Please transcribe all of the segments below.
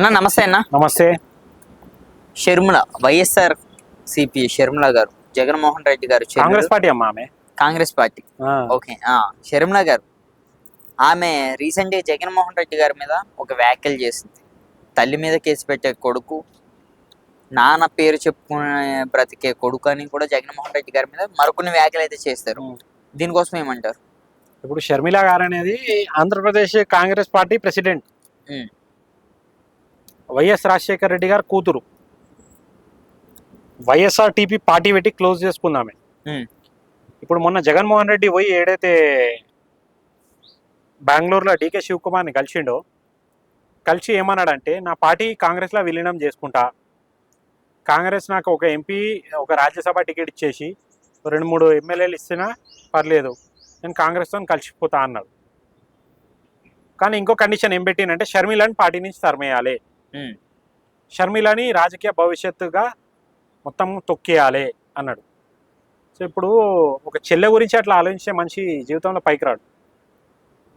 అన్న నమస్తే అన్న. నమస్తే. షర్మిల వైఎస్ఆర్ సిపి షర్మిల గారు జగన్మోహన్ రెడ్డి గారు కాంగ్రెస్ పార్టీ అమ్మా ఆమె. కాంగ్రెస్ పార్టీ. ఓకే షర్మిల గారు. ఆమె రీసెంట్గా జగన్మోహన్ రెడ్డి గారి మీద ఒక వ్యాఖ్యలు చేసింది. తల్లి మీద కేసు పెట్టే కొడుకు నాన్న పేరు చెప్పుకునే బ్రతికే కొడుకు అని కూడా జగన్మోహన్ రెడ్డి గారి మీద మరికొన్ని వ్యాఖ్యలు అయితే చేస్తారు. దీనికోసం ఏమంటారు? ఇప్పుడు షర్మిల గారు అనేది Andhra Pradesh Congress party president. YS Rajasekhara Reddy garu కూతురు. వైఎస్ఆర్ టీపీ పార్టీ పెట్టి క్లోజ్ చేసుకుందామే. ఇప్పుడు మొన్న జగన్మోహన్ రెడ్డి పోయి ఏడైతే బెంగళూరులో డీకే శివకుమార్ని కలిసిండో కలిసి ఏమన్నాడంటే నా పార్టీ కాంగ్రెస్లో విలీనం చేసుకుంటా. కాంగ్రెస్ నాకు ఒక ఎంపీ ఒక రాజ్యసభ టికెట్ ఇచ్చేసి రెండు మూడు ఎమ్మెల్యేలు ఇచ్చినా పర్లేదు. నేను కాంగ్రెస్తో కలిసిపోతా అన్నాడు. కానీ ఇంకో కండిషన్ ఏం పెట్టినంటే షర్మిలని పార్టీ నుంచి తరిమేయాలి. షర్మిలని రాజకీయ భవిష్యత్తుగా మొత్తం తొక్కేయాలి అన్నాడు. సో ఇప్పుడు ఒక చెల్లె గురించి అట్లా ఆలోచించే మనిషి జీవితంలో పైకి రాడు.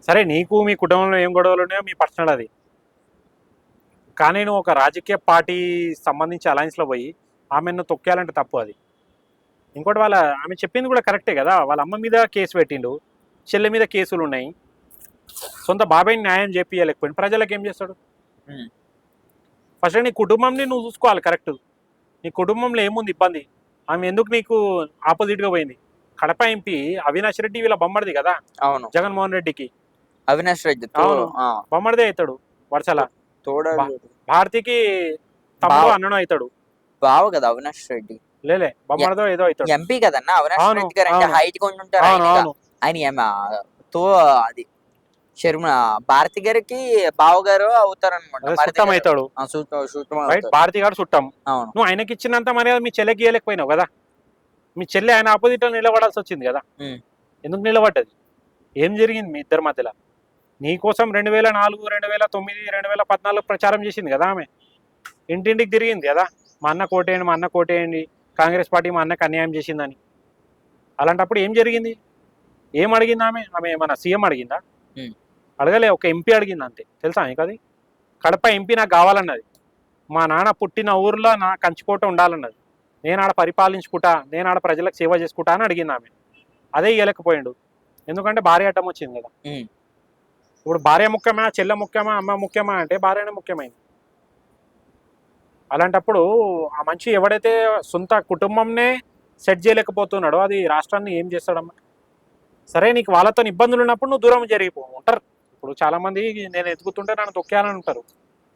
సరే నీకు మీ కుటుంబంలో ఏం గొడవలు ఉన్నాయో మీ పర్సనల్ అది. కానీ నువ్వు ఒక రాజకీయ పార్టీ సంబంధించి అలయన్స్లో పోయి ఆమెను తొక్కేయాలంటే తప్పు అది. ఇంకోటి వాళ్ళ ఆమె చెప్పింది కూడా కరెక్టే కదా. వాళ్ళ అమ్మ మీద కేసు పెట్టిండు చెల్లె మీద కేసులు ఉన్నాయి. సొంత బాబాయ్ని న్యాయం చేపియలేకపోయింది ప్రజలకు ఏం చేస్తాడు. ఫస్ట్ నీ కుటుంబంని నువ్వు చూసుకోవాలి కరెక్ట్ నీ కుటుంబంలో ఏముంది ఇబ్బంది? ఆమె ఎందుకు నీకు ఆపోజిట్గా పోయింది? కడప ఎంపీ అవినాష్ రెడ్డి వీళ్ళ బొమ్మడిది కదా? అవును. జగన్మోహన్ రెడ్డికి. అవినాష్ రెడ్డి అవును. బొమ్మడిదే అవుతాడు వరుసల. తోడ భారతికి తమ్ముడు బావ. అన్నను అవుతాడు. బావ కదా అవినాష్ రెడ్డి. లేలే బొమ్మడిదో ఏదో అవుతాడు. ఎంపీ కదన్న అవినాష్ అవును, రెడ్డి గారు అంటే. హైట్ కొంచెం ఉంటారు ఆయన తో అది శర్మ భారతి గారికి బావ గారు. అవుతారు చుట్టం అవుతాడు రైట్ భారతి గారు చుట్టం అవును. నువ్వు ఆయనకి ఇచ్చినంత మర్యాద మీ చెల్లెకి ఇవ్వలేకపోయినావు కదా? మీ చెల్లె ఆయన ఆపోజిట్లో నిలబడాల్సి వచ్చింది కదా. ఎందుకు నిలబడ్డది? ఏం జరిగింది మీ ఇద్దరి మధ్యలో? నీకోసం రెండు వేల నాలుగు రెండు వేల తొమ్మిది రెండు వేల పద్నాలుగు ప్రచారం చేసింది కదా ఆమె? ఇంటింటికి తిరిగింది కదా? మా అన్న కోటేయండి మా అన్న కోటేయండి కాంగ్రెస్ పార్టీ మా అన్నకు అన్యాయం చేసిందని. అలాంటప్పుడు ఏం జరిగింది? ఏం అడిగింది ఆమె? ఆమె మన సీఎం అడిగిందా. అడగలే ఒక ఎంపీ అడిగింది అంతే. తెలుసా మీకు అది కడప ఎంపీ నాకు కావాలన్నది. మా నాన్న పుట్టిన ఊర్లో నా కంచుకోట ఉండాలన్నది. నేను ఆడ పరిపాలించుకుంటా నేను ఆడ ప్రజలకు సేవ చేసుకుంటా అని అడిగింది ఆమె. అదే ఇవ్వలేకపోయిండు ఎందుకంటే భార్య అడ్డం వచ్చింది కదా. ఇప్పుడు భార్య ముఖ్యమా చెల్లె ముఖ్యమా అమ్మ ముఖ్యమా అంటే భార్యనే ముఖ్యమైంది. అలాంటప్పుడు ఆ మనిషి ఎవడైతే సొంత కుటుంబంనే సెట్ చేయలేకపోతున్నాడో అది రాష్ట్రాన్ని ఏం చేస్తాడమ్మా? సరే నీకు వాళ్ళతో ఇబ్బందులు ఉన్నప్పుడు నువ్వు దూరం జరిగిపో ఉంటారు ఇప్పుడు చాలా మంది నేను ఎదుగుతుంటే నన్ను తొక్కేయాలని ఉంటారు.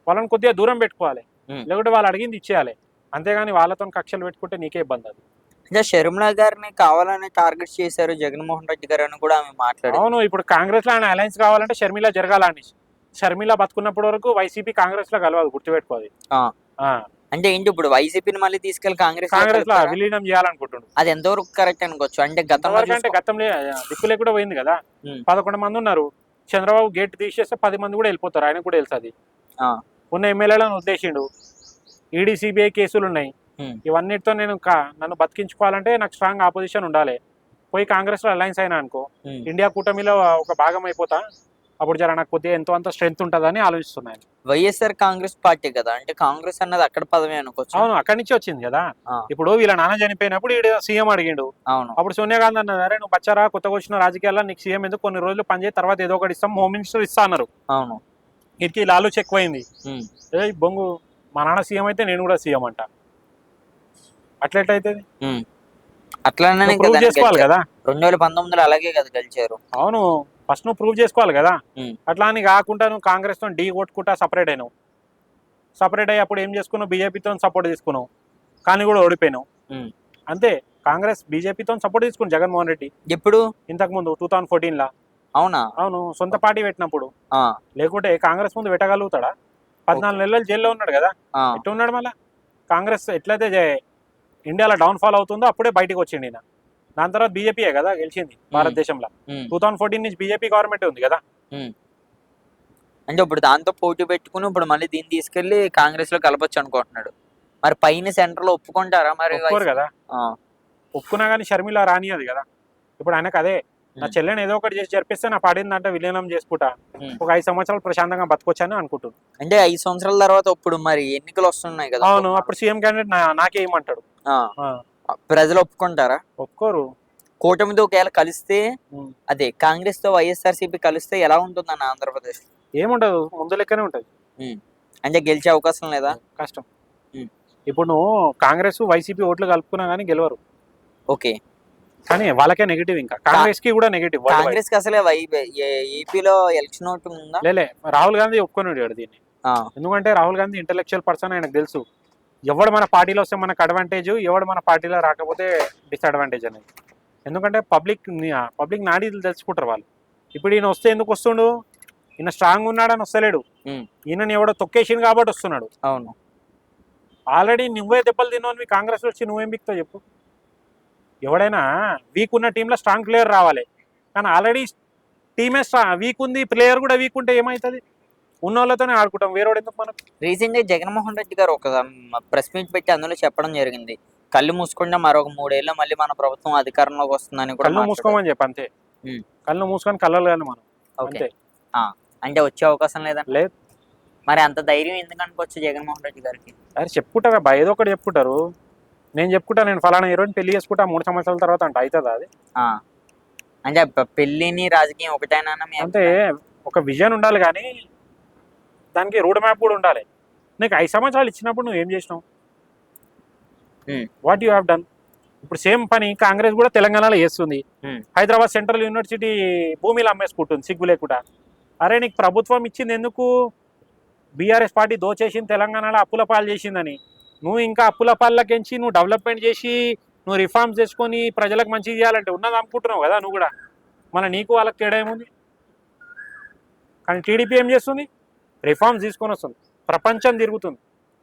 వాళ్ళని కొద్దిగా దూరం పెట్టుకోవాలి. లేకుంటే వాళ్ళు అడిగింది ఇచ్చేయాలి. అంతేగాని వాళ్ళతో కక్షలు పెట్టుకుంటే నీకే ఇబ్బంది అది. అంటే షర్మిల గారిని కావాలని టార్గెట్ చేశారు జగన్మోహన్ రెడ్డి గారు అని కూడా ఆమె మాట్లాడారు. అవును ఇప్పుడు కాంగ్రెస్లో ఆయన అలయన్స్ కావాలంటే షర్మిల జరగాలని. షర్మిల బతుకున్నప్పటి వరకు వైసీపీ కాంగ్రెస్లో కలవదు. ఆ, అంటే ఏంటి ఇప్పుడు వైసీపీని మళ్ళీ తీసుకెళ్ళి కాంగ్రెస్ కాంగ్రెస్లో? విలీనం చేయాలనుకుంటుండు అది ఎంతవరకు కరెక్ట్ అనుకోవచ్చు? అంటే గతంలో ఎంతవరకు అంటే గతంలో దిక్కు లేకుండా పోయింది కదా. పదకొండు మంది ఉన్నారు. చంద్రబాబు గేట్ తీసేస్తే పది మంది కూడా వెళ్ళిపోతారు. ఆయన కూడా తెలుసు ఆ. ఉన్న ఎమ్మెల్యేలను ఉద్దేశిండు ఈడీ సిబిఐ కేసులు ఉన్నాయి. ఇవన్నిటితో నేను నన్ను బతికించుకోవాలంటే నాకు స్ట్రాంగ్ ఆపోజిషన్ ఉండాలి. పోయి కాంగ్రెస్లో అలయన్స్ అయినా అనుకో. ఇండియా కూటమిలో ఒక భాగం అయిపోతా. అప్పుడు జర నాకు కొద్దిగా ఎంతో అంత స్ట్రెంత్ ఉంటుందని ఆలోచిస్తున్నాను వైఎస్ఆర్ కాంగ్రెస్ పార్టీ కదా అంటే కాంగ్రెస్ అన్నది అక్కడ పదవి అనుకోవచ్చు. అవును అక్కడి నుంచి వచ్చింది కదా. ఇప్పుడు వీళ్ళ నాన్న చనిపోయినప్పుడు ఈడ సీఎం అడిగిండు. అవును. అప్పుడు సోనియా గాంధీ అన్నది అరే నువ్వు బచ్చారా కొత్తగా వచ్చిన రాజకీయాల్లో నీకు సీఎం ఎందుకు కొన్ని రోజులు పనిచేయి తర్వాత ఏదో ఒకటి ఇస్తాం హోమ్ మినిస్టర్ ఇస్తా అన్నారు. అవును. వీటికి లాలూచి ఎక్కువైంది. ఏ బొంగు మా నాన్న సీఎం అయితే నేను కూడా సీఎం అంట. అట్లా అట్లానే ప్రూవ్ కదా చేసుకోవాలి కదా. రెండు వేల పంతొమ్మిదిలో అలాగే కదా గెలిచారు. అవును. ఫస్ట్ నువ్వు ప్రూవ్ చేసుకోవాలి కదా. అట్లా అని కాకుండా నువ్వు కాంగ్రెస్తో ఢీ కొట్టుకుంటా సపరేట్ అయినావు. సపరేట్ అయ్యి అప్పుడు ఏం చేసుకున్నావు? బీజేపీతో సపోర్ట్ తీసుకున్నావు. కానీ కూడా ఓడిపోయినావు. అంతే. కాంగ్రెస్ బీజేపీతో సపోర్ట్ తీసుకుని జగన్మోహన్ రెడ్డి. ఎప్పుడు? ఇంతకు ముందు టూ థౌసండ్ ఫోర్టీన్ లా. అవునా? అవును. సొంత పార్టీ పెట్టినప్పుడు. లేకుంటే కాంగ్రెస్ ముందు పెట్టగలుగుతాడా? పద్నాలుగు నెలలు జైల్లో ఉన్నాడు కదా. ఆ, ఎట్లా ఉన్నాడు మళ్ళా? కాంగ్రెస్ ఎట్లయితే ఇండియాలో డౌన్ ఫాల్ అవుతుందో అప్పుడే బయటకు వచ్చిండు ఈయన. దాని తర్వాత బీజేపీయే కదా గెలిచింది భారతదేశంలో. టూ థౌసండ్ ఫోర్టీన్ నుంచి బీజేపీ గవర్నమెంట్ ఉంది కదా. అంటే ఇప్పుడు దాంతో పోటీ పెట్టుకుని ఇప్పుడు మళ్ళీ దీన్ని తీసుకెళ్ళి కాంగ్రెస్లో కలపొచ్చు అనుకుంటున్నాడు. మరి పైన సెంటర్లో ఒప్పుకుంటారా మరి కదా. ఒప్పుకున్నా కానీ షర్మిల రానియదు కదా. ఇప్పుడు ఆయనకు అదే నా. చెల్లెని ఏదో ఒకటి చేసి జరిపిస్తే నా పాడిందంటే విలీనం చేసుకుంటా. ఒక ఐదు సంవత్సరాలు ప్రశాంతంగా బతకొచ్చని అనుకుంటున్నాను అంటే ఐదు సంవత్సరాల తర్వాత ఇప్పుడు మరి ఎన్నికలు వస్తున్నాయి కదా. అవును అప్పుడు సీఎం క్యాండిడేట్ నాకే ఏమంటాడు ఆ, ఆ, ప్రజలు ఒప్పుకుంటారా? ఒప్పుకోరు. కూటమితో ఒకవేళ కలిస్తే. అదే కాంగ్రెస్తో వైఎస్ఆర్సీపీ కలిస్తే ఎలా ఉంటుందన్న ఆంధ్రప్రదేశ్? ఏముండదు ముందు లెక్కనే ఉంటది. అంటే గెలిచే అవకాశం లేదా? కష్టం. ఇప్పుడు నువ్వు కాంగ్రెస్ వైసీపీ ఓట్లు కలుపుకున్నా కానీ గెలవరు. ఓకే. కానీ వాళ్ళకే నెగిటివ్ ఇంకా. కాంగ్రెస్కి కూడా నెగిటివ్ కాంగ్రెస్కి అసలే ఏపీలో ఎలక్షన్ ఒకటి ఉందా? లేలే రాహుల్ గాంధీ ఒప్పుకొని దీన్ని. ఆ, ఎందుకంటే రాహుల్ గాంధీ ఇంటెలెక్చువల్ పర్సన్ ఆయనకు తెలుసు. ఎవడు మన పార్టీలో వస్తే మనకు అడ్వాంటేజ్ ఎవడు మన పార్టీలో రాకపోతే డిసడ్వాంటేజ్ అనేది. ఎందుకంటే పబ్లిక్ పబ్లిక్ నాడీ తెలుసుకుంటారు వాళ్ళు. ఇప్పుడు ఈయన వస్తే ఎందుకు వస్తుండు? ఈయన స్ట్రాంగ్ ఉన్నాడని వస్తలేడు. ఈయనని ఎవడో తొక్కేసింది కాబట్టి వస్తున్నాడు. అవును. ఆల్రెడీ నువ్వే దెబ్బలు తిన్నావు మీ కాంగ్రెస్ వచ్చి నువ్వేం బిక్తావు చెప్పు? ఎవడైనా వీక్ ఉన్న టీంలో స్ట్రాంగ్ ప్లేయర్ రావాలి. కానీ ఆల్రెడీ టీమే వీక్ ఉంది ప్లేయర్ కూడా వీక్ ఉంటే ఏమవుతుంది ఉన్న వాళ్ళతోనే ఆడుకుంటాం. వేరేవాడు ఎందుకు మనకు రీసెంట్గా జగన్మోహన్ రెడ్డి గారు ఒక ప్రెస్ మీట్ పెట్టి అందులో చెప్పడం జరిగింది. కళ్ళు మూసుకుంటే మరొక మూడేళ్ళు మళ్ళీ మన ప్రభుత్వం అధికారంలోకి వస్తుందని కూడా కళ్ళు. మూసుకోమని చెప్పి అంతే. కళ్ళు మూసుకొని కళ్ళలు కానీ మనం ఓకే. అంటే వచ్చే అవకాశం లేదండి. లేదు. మరి అంత ధైర్యం ఎందుకు అనుకోవచ్చు జగన్మోహన్ రెడ్డి గారికి? అరే చెప్పుకుంటారా బా ఏదో ఒకటి చెప్పుకుంటారు. నేను చెప్పుకుంటా నేను ఫలానా హీరోని పెళ్ళి చేసుకుంటా మూడు సంవత్సరాల తర్వాత అంటే అవుతుందా అది. అంటే పెళ్ళిని రాజకీయం ఒకటేనా అంటే ఒక విజన్ ఉండాలి కానీ దానికి రోడ్ మ్యాప్ కూడా ఉండాలి. నీకు ఐదు సంవత్సరాలు ఇచ్చినప్పుడు నువ్వు ఏం చేసినావు. వాట్ యు హ్యావ్ డన్ ఇప్పుడు సేమ్ పని కాంగ్రెస్ కూడా తెలంగాణలో చేస్తుంది. హైదరాబాద్ సెంట్రల్ యూనివర్సిటీ భూమిలో అమ్మేసుకుంటుంది సిగ్గు లేకుండా. అరే నీకు ప్రభుత్వం ఇచ్చింది ఎందుకు? బీఆర్ఎస్ పార్టీ దోచేసింది తెలంగాణలో అప్పుల పాలు చేసిందని. నువ్వు ఇంకా అప్పుల పాలకెంచి నువ్వు డెవలప్మెంట్ చేసి నువ్వు రిఫార్మ్స్ చేసుకొని ప్రజలకు మంచి చేయాలంటే ఉన్నది అమ్ముకుంటున్నావు కదా నువ్వు కూడా. మన నీకు వాళ్ళకి తేడా ఏముంది? కానీ టీడీపీ ఏం చేస్తుంది? రిఫార్మ్స్ తీసుకొని వస్తుంది. ప్రపంచం తిరుగుతుంది.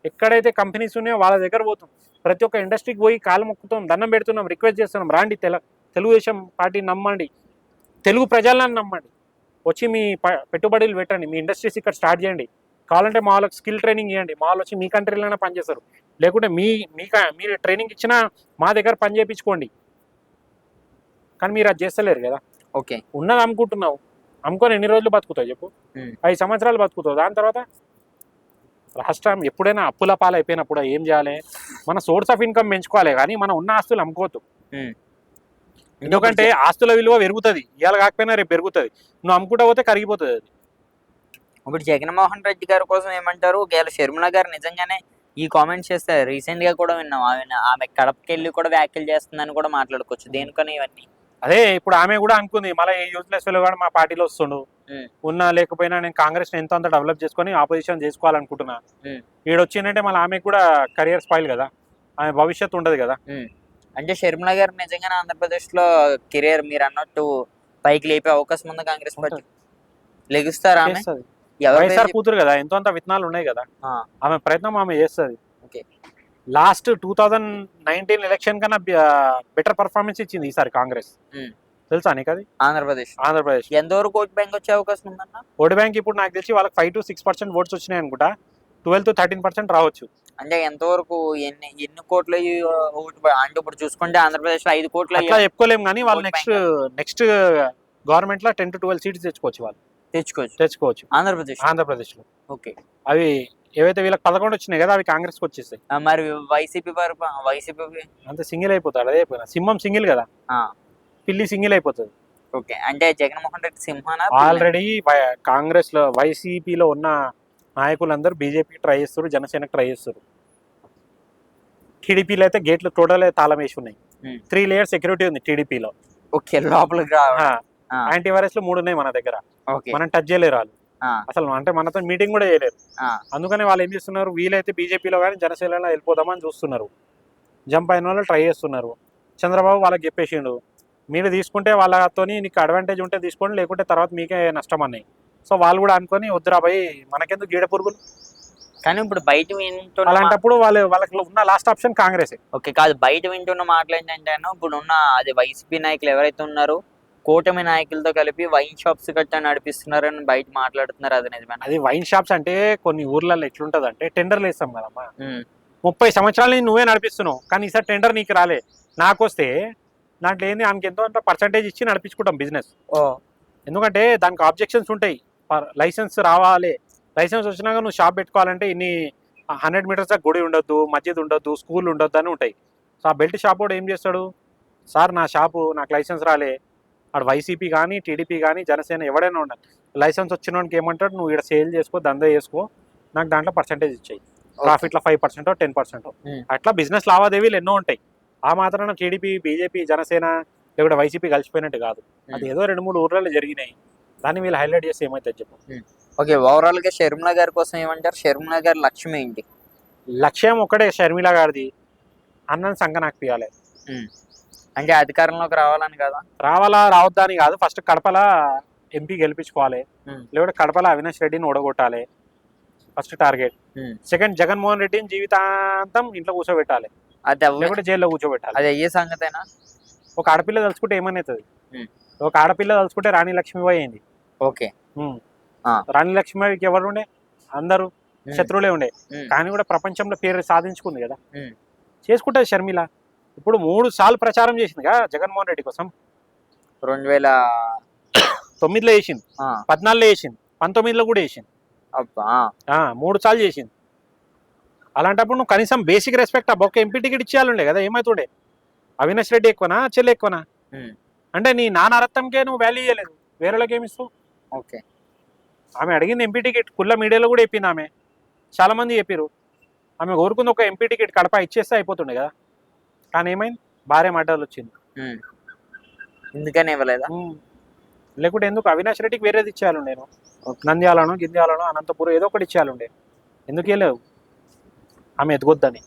ఎక్కడైతే కంపెనీస్ ఉన్నాయో వాళ్ళ దగ్గర పోతుంది ప్రతి ఒక్క ఇండస్ట్రీకి పోయి కాలు మొక్కుతాం దండం పెడుతున్నాం రిక్వెస్ట్ చేస్తున్నాం. రాండి తెల తెలుగుదేశం పార్టీ నమ్మండి. తెలుగు ప్రజలను నమ్మండి. వచ్చి మీ పెట్టుబడులు పెట్టండి. మీ ఇండస్ట్రీస్ ఇక్కడ స్టార్ట్ చేయండి. కావాలంటే మా వాళ్ళకి స్కిల్ ట్రైనింగ్ ఇవ్వండి. మా వాళ్ళు వచ్చి మీ కంట్రీలోనే పనిచేస్తారు. లేకుంటే మీ మీ మీరు ట్రైనింగ్ ఇచ్చినా మా దగ్గర పని చేయించుకోండి. కానీ మీరు అది చేస్తలేరు కదా. ఓకే. ఉన్నది అమ్ముకుంటున్నావు. అమ్ముకొని ఎన్ని రోజులు బతుకుతావు చెప్పు. ఐదు సంవత్సరాలు బతుకుతావు. దాని తర్వాత రాష్ట్రం ఎప్పుడైనా అప్పుల పాలు అయిపోయినప్పుడు ఏం చేయాలి? మన సోర్స్ ఆఫ్ ఇన్కమ్ పెంచుకోవాలి కానీ మనం ఉన్న ఆస్తులు అమ్ముకోవద్దు. ఎందుకంటే ఆస్తుల విలువ పెరుగుతుంది. ఇవాళ కాకపోయినా రేపు పెరుగుతుంది. నువ్వు అమ్ముకుంటా పోతే కరిగిపోతుంది అది. ఇప్పుడు జగన్మోహన్ రెడ్డి గారి కోసం ఏమంటారు? ఒకవేళ షర్మిల గారు నిజంగానే ఈ కామెంట్స్ చేస్తే రీసెంట్గా కూడా విన్నాం. ఆమె ఆమె కడపకి వెళ్ళి కూడా వ్యాఖ్యలు చేస్తుందని కూడా మాట్లాడుకోవచ్చు. దేనికని ఇవన్నీ. అదే ఇప్పుడు ఆమె కూడా అనుకుంది మళ్ళీ ఈ యూజ్లెస్ ఫెలో కూడా మా పార్టీలో వస్తుండు. ఉన్నా లేకపోయినా నేను కాంగ్రెస్ ఎంత అంత డెవలప్ చేసుకొని ఆపోజిషన్ చేసుకోవాలనుకుంటున్నా. ఈడొచ్చిందంటే మళ్ళీ ఆమెకు కూడా కెరియర్ స్పాయిల్ కదా. ఆమె భవిష్యత్తు ఉండదు కదా. అంటే షర్మిల గారు నిజంగానే ఆంధ్రప్రదేశ్లో కెరియర్ మీరు అన్నట్టు పైకి లేపే అవకాశం ఉంది కాంగ్రెస్ పార్టీ లెగుస్తారా ఆమె? వైఎస్ఆర్ కూతురు కదా ఎంతో అంత విత్తనాలు ఉన్నాయి కదా. ఆమె ప్రయత్నం ఆమె చేస్తుంది. Okay. Last two thousand nineteen election కన్నా బెటర్ పర్ఫార్మెన్స్ ఇచ్చింది ఈసారి కాంగ్రెస్. తెలుసా నీకు అది? ఆంధ్రప్రదేశ్. ఆంధ్రప్రదేశ్. ఎంతవరకు ఓట్ బ్యాంక్ వచ్చే అవకాశం ఉందన్న? ఓటు బ్యాంక్ ఇప్పుడు నాకు తెలిసి వాళ్ళకి five to six percent votes వచ్చినాయి అనుకుంటా. ట్వెల్వ్ టు థర్టీన్ పర్సెంట్ రావచ్చు. అంటే ఎంతవరకు ఎన్ని ఎన్ని కోట్ల ఓటు అంటే ఇప్పుడు చూసుకుంటే ఆంధ్రప్రదేశ్లో ఐదు కోట్ల అట్లా చెప్పుకోలేం కానీ వాళ్ళు నెక్స్ట్ నెక్స్ట్ గవర్నమెంట్లో టెన్ టు ట్వెల్వ్ సీట్స్ తెచ్చుకోవచ్చు వాళ్ళు. తెచ్చుకోవచ్చు. తెచ్చుకోవచ్చు. ఆంధ్రప్రదేశ్ ఆంధ్రప్రదేశ్లో ఓకే. అవి ఏవైతే వీళ్ళకి పదకొండు వచ్చినాయి కదా అవి కాంగ్రెస్కి వచ్చేస్తాయి ఆ, మరి వైసీపీ వారు వైసీపీ అంతే సింగిల్ అయిపోతాడు అదే అయిపోయినా సింహం సింగిల్ కదా. ఆ. పిల్లి సింగిల్ అయిపోతుంది. ఓకే అంటే జగన్మోహన్ రెడ్డి సింహాన ఆల్రెడీ కాంగ్రెస్లో వైసీపీలో ఉన్న నాయకులందరూ బీజేపీ ట్రై చేస్తారు జనసేనకు ట్రై చేస్తారు. టీడీపీలో అయితే గేట్లు టోటల్ తాళం వేసి ఉన్నాయి. Hmm. త్రీ లేయర్ సెక్యూరిటీ ఉంది టీడీపీలో. ఓకే లోపలికి రావడం ఆ. యాంటీవైరస్లో మూడు ఉన్నాయి మన దగ్గర. ఓకే. మనం టచ్ చేయలేరు వాళ్ళు. అసలు అంటే మనతో మీటింగ్ కూడా చేయలేరు ఆ. అందుకని వాళ్ళు ఏం చేస్తున్నారు? వీలైతే బీజేపీలో కానీ జనసేనలో వెళ్ళిపోదామని చూస్తున్నారు. జంప్ అయిన వాళ్ళు ట్రై చేస్తున్నారు. చంద్రబాబు వాళ్ళకి చెప్పేసిండు మీరు తీసుకుంటే వాళ్ళతోని నీకు అడ్వాంటేజ్ ఉంటే తీసుకోండి లేకుంటే తర్వాత మీకే నష్టం అన్నాయి సో వాళ్ళు కూడా అనుకొని వద్దురా భయ్ మనకెందుకు గీడ పురుగులు? కానీ ఇప్పుడు బయట వింటున్న అలాంటప్పుడు వాళ్ళు వాళ్ళకి ఉన్న లాస్ట్ ఆప్షన్ కాంగ్రెస్. ఓకే కాదు బయట వింటున్న మాటలు ఏంటంటే ఇప్పుడు ఉన్న అది వైసీపీ నాయకులు ఎవరైతే ఉన్నారో కూటమి నాయకులతో కలిపి వైన్ షాప్స్ గట్టా నడిపిస్తున్నారని బయట మాట్లాడుతున్నారు అది నిజమేనా? అది వైన్ షాప్స్ అంటే కొన్ని ఊర్లలో ఎట్లుంటది అంటే టెండర్లు వేస్తాం కదమ్మా. ముప్పై సంవత్సరాలు నువ్వే నడిపిస్తున్నావు కానీ ఈసారి టెండర్ నీకు రాలే. నాకు వస్తే దాంట్లో ఏంది ఆమెకి ఎంతో అంత పర్సంటేజ్ ఇచ్చి నడిపించుకుంటాం బిజినెస్ ఓ. ఎందుకంటే దానికి ఆబ్జెక్షన్స్ ఉంటాయి. లైసెన్స్ రావాలి. లైసెన్స్ వచ్చినాక నువ్వు షాప్ పెట్టుకోవాలంటే ఇన్ని హండ్రెడ్ మీటర్స్ దాకా గుడి ఉండొద్దు మస్జిద్ ఉండొద్దు స్కూల్ ఉండొద్దు అని ఉంటాయి. సో ఆ బెల్ట్ షాప్ కూడా ఏం చేస్తాడు? సార్ నా షాపు నాకు లైసెన్స్ రాలే. అక్కడ వైసీపీ కానీ టీడీపీ కానీ జనసేన ఎవడైనా ఉండాలి లైసెన్స్ వచ్చిన వాడికి ఏమంటాడు నువ్వు ఇక్కడ సేల్ చేసుకో దందా చేసుకో నాకు దాంట్లో పర్సంటేజ్ ఇచ్చాయి. ప్రాఫిట్లో ఫైవ్ పర్సెంట్ టెన్ పర్సెంట్. అట్లా బిజినెస్ లావాదేవీలు ఎన్నో ఉంటాయి. ఆ మాత్రాన టీడీపీ బీజేపీ జనసేన లేకపోతే వైసీపీ కలిసిపోయినట్టు కాదు. అది ఏదో రెండు మూడు ఊర్లలో జరిగినాయి. దాన్ని వీళ్ళు హైలైట్ చేస్తే ఏమైతే చెప్పు. ఓకే ఓవరాల్గా షర్మిల గారి కోసం ఏమంటారు? షర్మిల గారి లక్ష్యం ఏంటి? లక్ష్యం ఒక్కడే షర్మిల గారిది. అన్నని సంఘ నాకు పియాలి అంటే అధికారంలోకి రావాలని కదా? రావాలా రావద్దా అని కాదు. ఫస్ట్ కడపల ఎంపీ గెలిపించుకోవాలి. లేకపోతే కడపల అవినాష్ రెడ్డిని ఓడగొట్టాలి. First target. సెకండ్ జగన్మోహన్ రెడ్డిని జీవితాంతం ఇంట్లో కూర్చోబెట్టాలి. అది లేకపోతే జైల్లో కూర్చోబెట్టాలి. అది అయ్యే సంగతేనా? ఒక ఆడపిల్ల తలుచుకుంటే ఏమనేది. ఒక ఆడపిల్ల తలుచుకుంటే రాణి లక్ష్మీబాయి అయింది. ఓకే. రాణి లక్ష్మీబాయికి ఎవరు ఉండే? అందరూ శత్రువులే ఉండే. కానీ కూడా ప్రపంచంలో పేరు సాధించుకుంది కదా. ఉమ్. చేసుకుంటుంది షర్మిల. ఇప్పుడు మూడు సార్లు ప్రచారం చేసిందిగా జగన్మోహన్ రెడ్డి కోసం. రెండు వేల తొమ్మిదిలో వేసింది. పద్నాలుగులో వేసింది. పంతొమ్మిదిలో కూడా వేసింది. మూడు సార్లు చేసింది. అలాంటప్పుడు నువ్వు కనీసం బేసిక్ రెస్పెక్ట్ ఆ బొక్క ఎంపీ టికెట్ ఇచ్చేయాలండే కదా ఏమవుతుండే అవినాష్ రెడ్డి ఎక్కువనా చెల్లి ఎక్కువనా? అంటే నీ నాన్న రక్తంకే నువ్వు వాల్యూ ఇవ్వలేదు వేరేలోకి ఏమి ఇస్తావు? ఓకే. ఆమె అడిగింది ఎంపీ టికెట్ కుల్ల మీడియాలో కూడా చెప్పింది ఆమె. చాలా మంది చెప్పారు ఆమె కోరుకుంది ఒక ఎంపీ టికెట్ కడప ఇచ్చేస్తే అయిపోతుండే కదా. కానీ ఏమైంది? భార్య మాటలు వచ్చింది. ఎందుకని ఇవ్వలేదా. లేకుంటే ఎందుకు? అవినాష్ రెడ్డికి వేరేది ఇచ్చేయాలి నేను. నంద్యాలను గింద్యాలను అనంతపురం ఏదో ఒకటి ఇచ్చేయాలండే ఎందుకు వెళ్ళలేవు ఆమె ఎదగొద్దని.